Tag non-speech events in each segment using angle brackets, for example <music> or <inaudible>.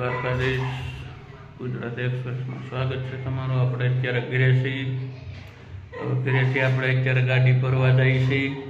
દ્વારકાધીશ ગુજરાત એક્સપ્રેસમાં સ્વાગત છે તમારું. આપણે અત્યારે ઘરે છીએ. ઘરેથી આપણે અત્યારે ગાડી ભરવા જઈએ છીએ.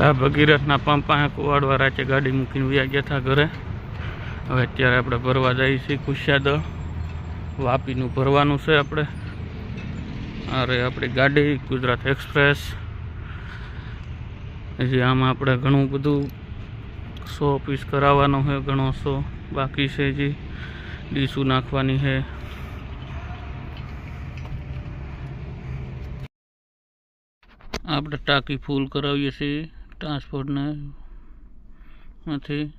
આ ભગીરથના પંપ પાસે કુવાડવા રાચે ગાડી મૂકીને વ્યા ગયા હતા ઘરે. હવે અત્યારે આપણે ભરવા જઈએ છીએ કુશિયાદળ વાપીનું ભરવાનું છે આપણે. અરે, આપણી ગાડી, ગુજરાત એક્સપ્રેસ. હજી આમાં આપણે ઘણું બધું સો પીસ કરાવવાનો છે, ઘણો સો બાકી છે હજી. ડીસું નાખવાની છે. આપણે ટાંકી ફૂલ કરાવીએ છીએ. ટ્રાન્સપોર્ટને માંથી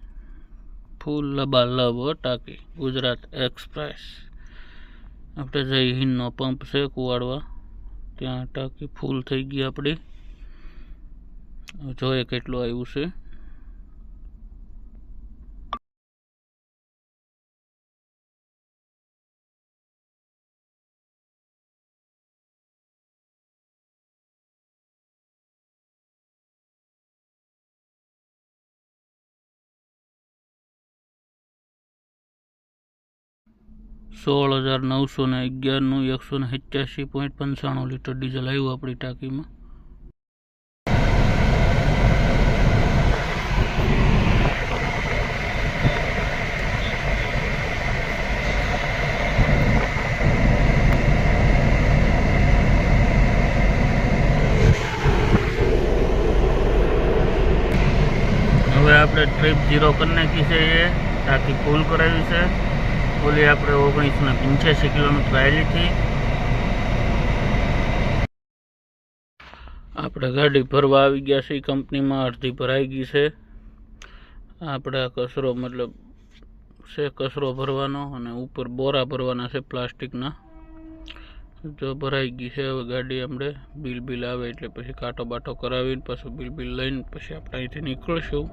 ફૂલ લબાલબ લબ ટાંકી. ગુજરાત એક્સપ્રેસ આપણે જય હિંદનો પંપ છે કુવાડવા. ત્યાં ટાંકી ફૂલ થઈ ગઈ આપણી જોઈએ કેટલું આવ્યું છે. સોળ હજાર નવસો ને અગિયારનું એકસો ને સિત્યાસી પોઈન્ટ પંચાણું લીટર ડીઝલ આવ્યું આપણી ટાંકીમાં. હવે આપણે ટ્રીપ ઝીરો કરી નાખી છે એ. ટાંકી ફૂલ કરાવી છે. ઓલી આપણે ઓગણીસો પંચ્યાસી કિલોમીટર આવેલી હતી આપણે ગાડી ભરવા આવી ગયા છે કંપનીમાં અડધી ભરાઈ ગઈ છે. આપણે કચરો મતલબ છે કચરો ભરવાનો અને ઉપર બોરા ભરવાના છે પ્લાસ્ટિકના. જો ભરાઈ ગઈ છે, હવે ગાડી આપણે બિલ બિલ આવે એટલે પછી કાંટો બાટો કરાવીને પાછું બિલ બિલ લઈને પછી આપણે અહીંથી નીકળશું.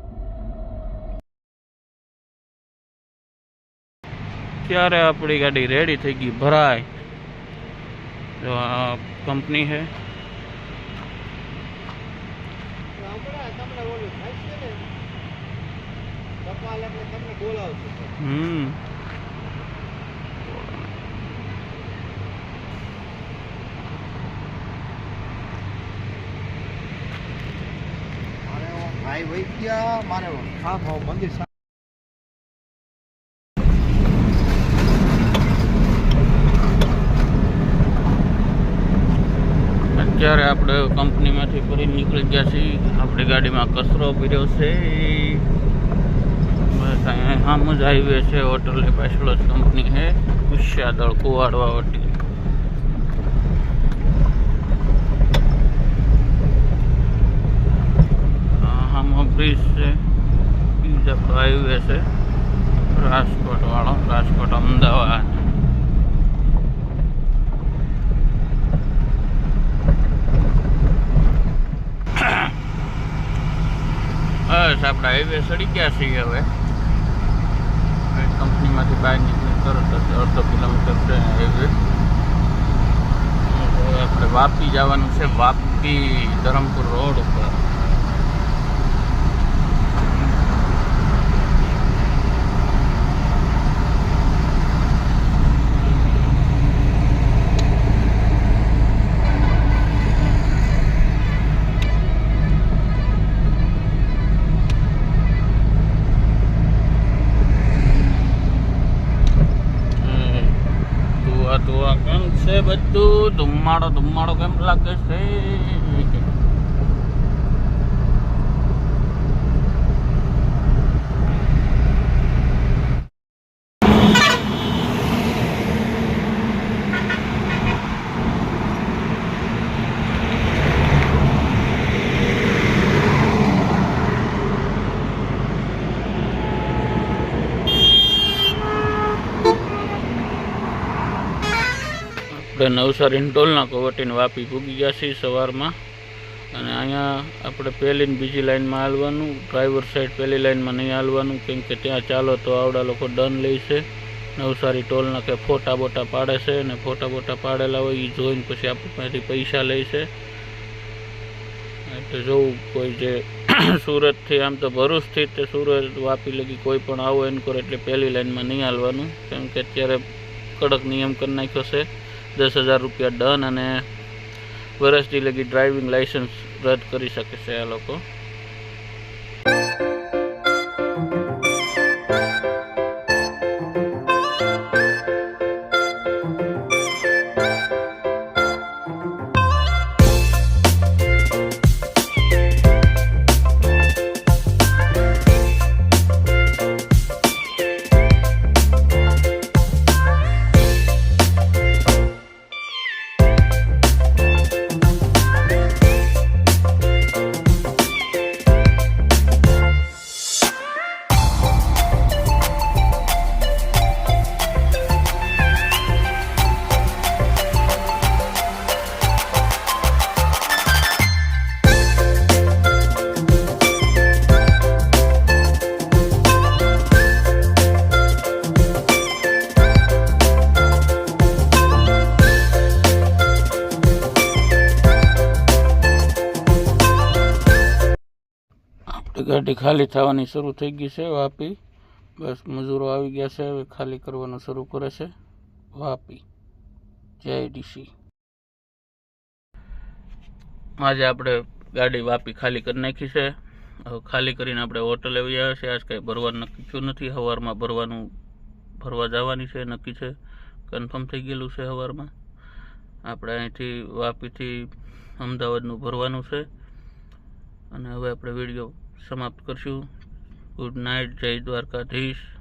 ત્યારે આપણી ગાડી રેડી થઈ ગઈ. ભરાય. જો આ કંપની છે. ભાઈ વૈદ્યા મારે હા ભાવ મંદિર અત્યારે આપણે કંપનીમાંથી ફરી નીકળી ગયા છીએ, આપણી ગાડીમાં કચરો પીર્યો છે. બસ, અહીંયા સામ જ હાઈવે છે, હોટલની પાછળ કંપની છે. કુશિયાદળ કુવાડવા વટી આમાં બ્રિજ છે. બીજ આપણો હાઈવે છે. રાજકોટ વાળો રાજકોટ અમદાવાદ બસ આપણે હાઈવે સડી ગયા છીએ હવે. કંપનીમાંથી બહાર નીકળી તરત જ અડધો કિલોમીટર છે હાઈવે આપણે વાપી જવાનું છે, વાપી ધરમપુર રોડ ઉપર હમ. ધુઆ ધુઆ કેમ છે બધું? ધુમાડો ધુમાડો કેમ લાગે છે? આપણે નવસારી ટોલના કોવટીને વાપી પૂગી ગયા છીએ સવારમાં. અને અહીંયા આપણે પહેલી ને બીજી લાઇનમાં હાલવાનું, ડ્રાઈવર સાઈડ પહેલી લાઈનમાં નહીં હાલવાનું, કેમ કે ત્યાં ચાલો તો આવડા લોકો દંડ લે છે. નવસારી ટોલના કે ફોટા બોટા પાડે છે અને ફોટા બોટા પાડેલા હોય એ જોઈને પછી આપણી પાસેથી પૈસા લે છે. એટલે જોવું કોઈ જે <clears throat> સુરતથી આમ તો ભરૂચથી તે સુરત વાપી લગી કોઈ પણ આવો એન કરો એટલે પહેલી લાઈનમાં નહીં હાલવાનું, કેમ કે અત્યારે કડક નિયમ કરી નાખ્યો છે. દસ હજાર રૂપિયા ડન અને વર્ષથી લગી ડ્રાઇવિંગ લાઇસન્સ રદ કરી શકે છે આ લોકો. ગાડી ખાલી થવાની શરૂ થઈ ગઈ છે, વાપી. બસ મજૂરો આવી ગયા છે, હવે ખાલી કરવાનું શરૂ કરે છે. વાપી. જય ડીસી. આજે આપણે ગાડી વાપી ખાલી કરી નાખી છે. હવે ખાલી કરીને આપણે હોટલે આવી આવ્યા છે આજ કાંઈ ભરવાનું નક્કી થયું નથી. સવારમાં ભરવાનું, ભરવા જવાની છે, નક્કી છે. કન્ફર્મ થઈ ગયેલું છે સવારમાં આપણે અહીંથી વાપીથી અમદાવાદનું ભરવાનું છે. અને હવે આપણે વીડિયો સમાપ્ત કરશું. ગુડ નાઇટ જય દ્વારકાધીશ.